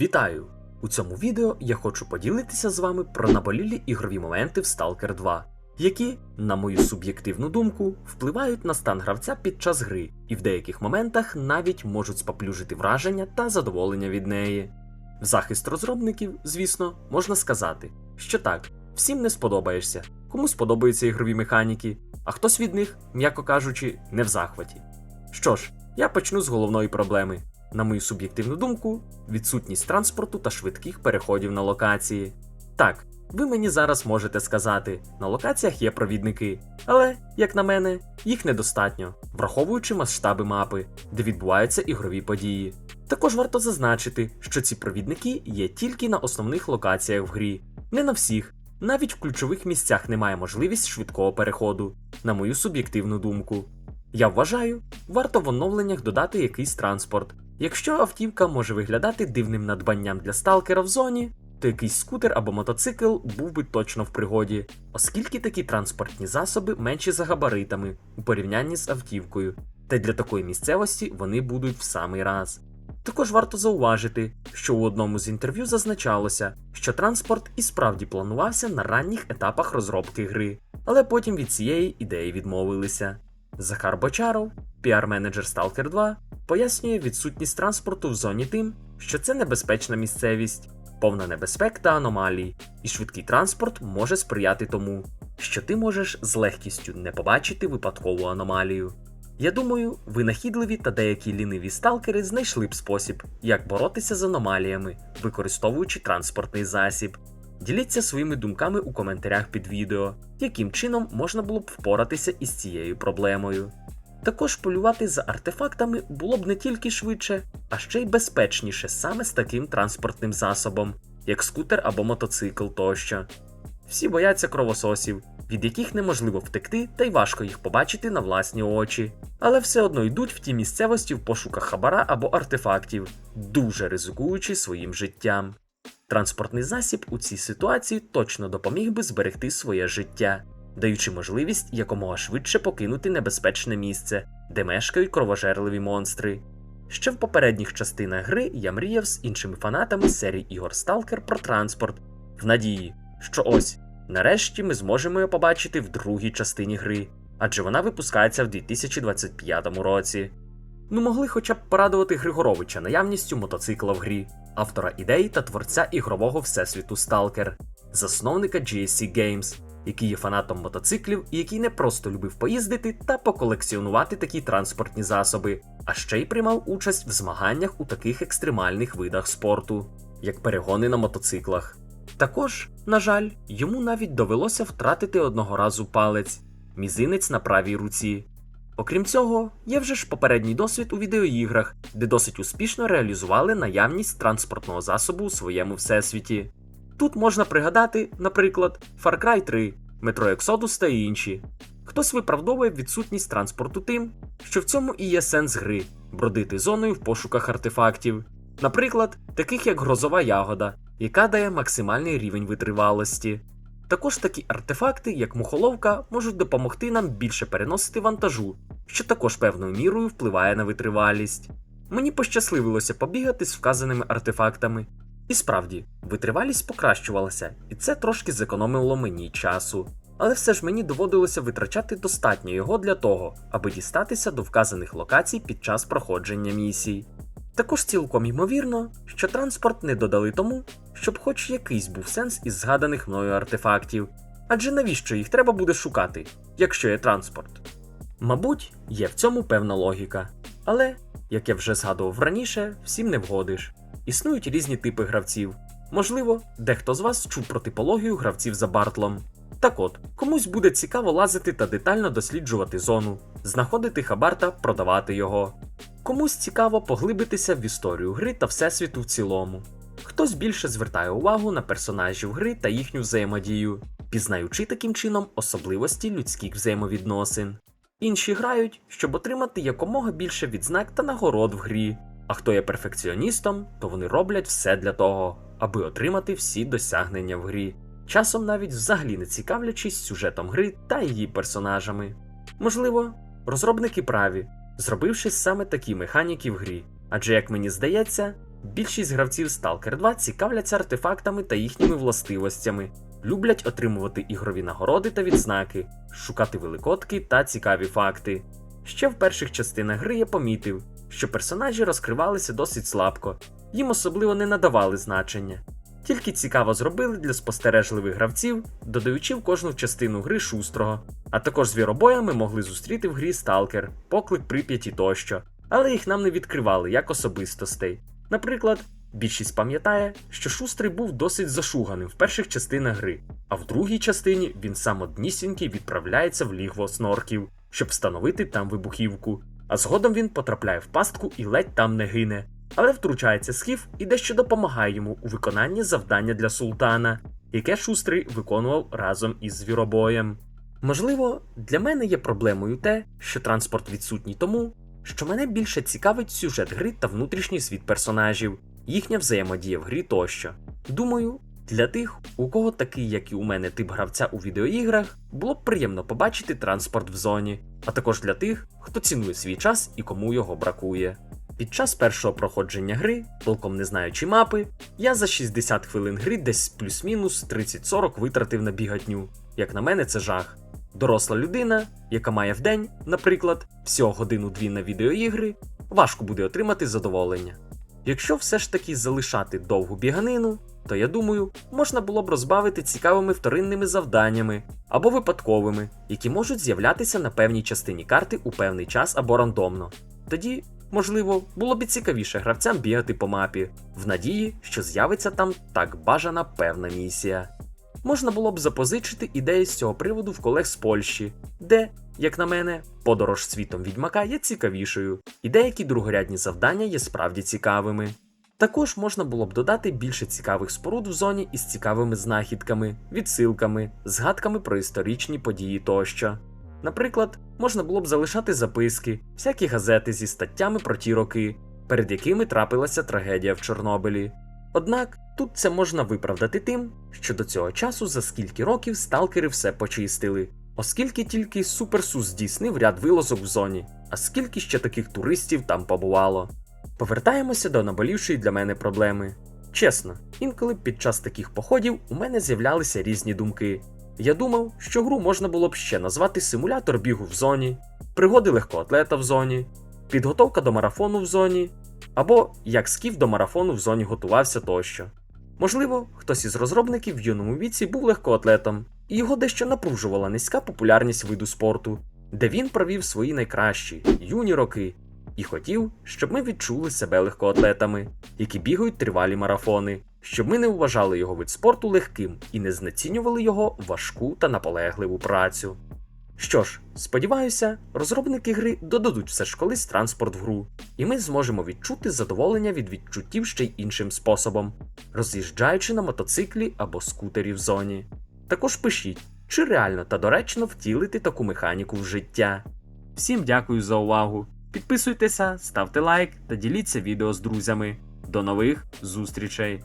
Вітаю! У цьому відео я хочу поділитися з вами про наболілі ігрові моменти в Stalker 2, які, на мою суб'єктивну думку, впливають на стан гравця під час гри і в деяких моментах навіть можуть споплюжити враження та задоволення від неї. В захист розробників, звісно, можна сказати, що так, всім не сподобаєшся, кому сподобаються ігрові механіки, а хтось від них, м'яко кажучи, не в захваті. Що ж, я почну з головної проблеми. На мою суб'єктивну думку, відсутність транспорту та швидких переходів на локації. Так, ви мені зараз можете сказати, на локаціях є провідники, але, як на мене, їх недостатньо, враховуючи масштаби мапи, де відбуваються ігрові події. Також варто зазначити, що ці провідники є тільки на основних локаціях в грі, не на всіх. Навіть в ключових місцях немає можливість швидкого переходу, на мою суб'єктивну думку. Я вважаю, варто в оновленнях додати якийсь транспорт. Якщо автівка може виглядати дивним надбанням для сталкера в зоні, то якийсь скутер або мотоцикл був би точно в пригоді, оскільки такі транспортні засоби менші за габаритами у порівнянні з автівкою, та для такої місцевості вони будуть в самий раз. Також варто зауважити, що у одному з інтерв'ю зазначалося, що транспорт і справді планувався на ранніх етапах розробки гри, але потім від цієї ідеї відмовилися. Захар Бочаров, піар-менеджер Stalker 2, пояснює відсутність транспорту в зоні тим, що це небезпечна місцевість, повна небезпек та аномалій, і швидкий транспорт може сприяти тому, що ти можеш з легкістю не побачити випадкову аномалію. Я думаю, винахідливі та деякі ліниві сталкери знайшли б спосіб, як боротися з аномаліями, використовуючи транспортний засіб. Діліться своїми думками у коментарях під відео, яким чином можна було б впоратися із цією проблемою. Також полювати за артефактами було б не тільки швидше, а ще й безпечніше саме з таким транспортним засобом, як скутер або мотоцикл тощо. Всі бояться кровососів, від яких неможливо втекти, та й важко їх побачити на власні очі, але все одно йдуть в ті місцевості в пошуках хабара або артефактів, дуже ризикуючи своїм життям. Транспортний засіб у цій ситуації точно допоміг би зберегти своє життя, даючи можливість якомога швидше покинути небезпечне місце, де мешкають кровожерливі монстри. Ще в попередніх частинах гри я мріяв з іншими фанатами серії ігор Stalker про транспорт, в надії, що ось, нарешті ми зможемо його побачити в другій частині гри, адже вона випускається в 2025 році. Ну могли хоча б порадувати Григоровича наявністю мотоцикла в грі, автора ідей та творця ігрового всесвіту Stalker, засновника GSC Games, який є фанатом мотоциклів і який не просто любив поїздити та поколекціонувати такі транспортні засоби, а ще й приймав участь в змаганнях у таких екстремальних видах спорту, як перегони на мотоциклах. Також, на жаль, йому навіть довелося втратити одного разу палець, мізинець на правій руці. Окрім цього, є вже ж попередній досвід у відеоіграх, де досить успішно реалізували наявність транспортного засобу у своєму всесвіті. Тут можна пригадати, наприклад, Far Cry 3, Metro Exodus та інші. Хтось виправдовує відсутність транспорту тим, що в цьому і є сенс гри бродити зоною в пошуках артефактів, наприклад, таких як грозова ягода, яка дає максимальний рівень витривалості. Також такі артефакти, як мухоловка, можуть допомогти нам більше переносити вантажу, що також певною мірою впливає на витривалість. Мені пощасливилося побігати з вказаними артефактами. І справді, витривалість покращувалася, і це трошки зекономило мені часу. Але все ж мені доводилося витрачати достатньо його для того, аби дістатися до вказаних локацій під час проходження місій. Також цілком ймовірно, що транспорт не додали тому, щоб хоч якийсь був сенс із згаданих мною артефактів, адже навіщо їх треба буде шукати, якщо є транспорт? Мабуть, є в цьому певна логіка, але, як я вже згадував раніше, всім не вгодиш. Існують різні типи гравців. Можливо, дехто з вас чув про типологію гравців за Бартлом. Так от, комусь буде цікаво лазити та детально досліджувати зону, знаходити хабар та продавати його. Комусь цікаво поглибитися в історію гри та всесвіту в цілому. Хтось більше звертає увагу на персонажів гри та їхню взаємодію, пізнаючи таким чином особливості людських взаємовідносин. Інші грають, щоб отримати якомога більше відзнак та нагород в грі. А хто є перфекціоністом, то вони роблять все для того, аби отримати всі досягнення в грі, часом навіть взагалі не цікавлячись сюжетом гри та її персонажами. Можливо, розробники праві, зробивши саме такі механіки в грі, адже, як мені здається, Більшість гравців Stalker 2 цікавляться артефактами та їхніми властивостями, люблять отримувати ігрові нагороди та відзнаки, шукати великодки та цікаві факти. Ще в перших частинах гри я помітив, що персонажі розкривалися досить слабко, їм особливо не надавали значення. Тільки цікаво зробили для спостережливих гравців, додаючи в кожну частину гри шустрого, а також звіробоями могли зустріти в грі Сталкер, поклик Прип'яті тощо, але їх нам не відкривали як особистостей. Наприклад, більшість пам'ятає, що Шустрий був досить зашуганим в перших частинах гри, а в другій частині він сам однісінький відправляється в лігво снорків, щоб встановити там вибухівку. А згодом він потрапляє в пастку і ледь там не гине. Але втручається схів і дещо допомагає йому у виконанні завдання для султана, яке шустрий виконував разом із звіробоєм. Можливо, для мене є проблемою те, що транспорт відсутній тому, що мене більше цікавить сюжет гри та внутрішній світ персонажів, їхня взаємодія в грі тощо. Думаю, для тих, у кого такий, як і у мене, тип гравця у відеоіграх, було б приємно побачити транспорт в зоні, а також для тих, хто цінує свій час і кому його бракує. Під час першого проходження гри, толком не знаючи мапи, я за 60 хвилин гри десь плюс-мінус 30-40 витратив на бігатню. Як на мене, це жах. Доросла людина, яка має в день, наприклад, всього годину-дві на відеоігри, важко буде отримати задоволення. Якщо все ж таки залишати довгу біганину, то я думаю, можна було б розбавити цікавими вторинними завданнями або випадковими, які можуть з'являтися на певній частині карти у певний час або рандомно. Тоді, можливо, було б цікавіше гравцям бігати по мапі, в надії, що з'явиться там так бажана певна місія. Можна було б запозичити ідеї з цього приводу в колег з Польщі, де, як на мене, подорож світом відьмака є цікавішою, і деякі другорядні завдання є справді цікавими. Також можна було б додати більше цікавих споруд в зоні із цікавими знахідками, відсилками, згадками про історичні події тощо. Наприклад, можна було б залишати записки, всякі газети зі статтями про ті роки, перед якими трапилася трагедія в Чорнобилі. Однак тут це можна виправдати тим, що до цього часу за скільки років сталкери все почистили, оскільки тільки Суперсус здійснив ряд вилазок в зоні, а скільки ще таких туристів там побувало. Повертаємося до наболівшої для мене проблеми. Чесно, інколи під час таких походів у мене з'являлися різні думки. Я думав, що гру можна було б ще назвати симулятор бігу в зоні, пригоди легкоатлета в зоні, підготовка до марафону в зоні, або як скіф до марафону в зоні готувався тощо. Можливо, хтось із розробників в юному віці був легкоатлетом, і його дещо напружувала низька популярність виду спорту, де він провів свої найкращі юні роки, і хотів, щоб ми відчули себе легкоатлетами, які бігають тривалі марафони, щоб ми не вважали його вид спорту легким і не знецінювали його важку та наполегливу працю. Що ж, сподіваюся, розробники гри додадуть все ж колись транспорт в гру, і ми зможемо відчути задоволення від відчуттів ще й іншим способом, роз'їжджаючи на мотоциклі або скутері в зоні. Також пишіть, чи реально та доречно втілити таку механіку в життя. Всім дякую за увагу! Підписуйтеся, ставте лайк та діліться відео з друзями. До нових зустрічей!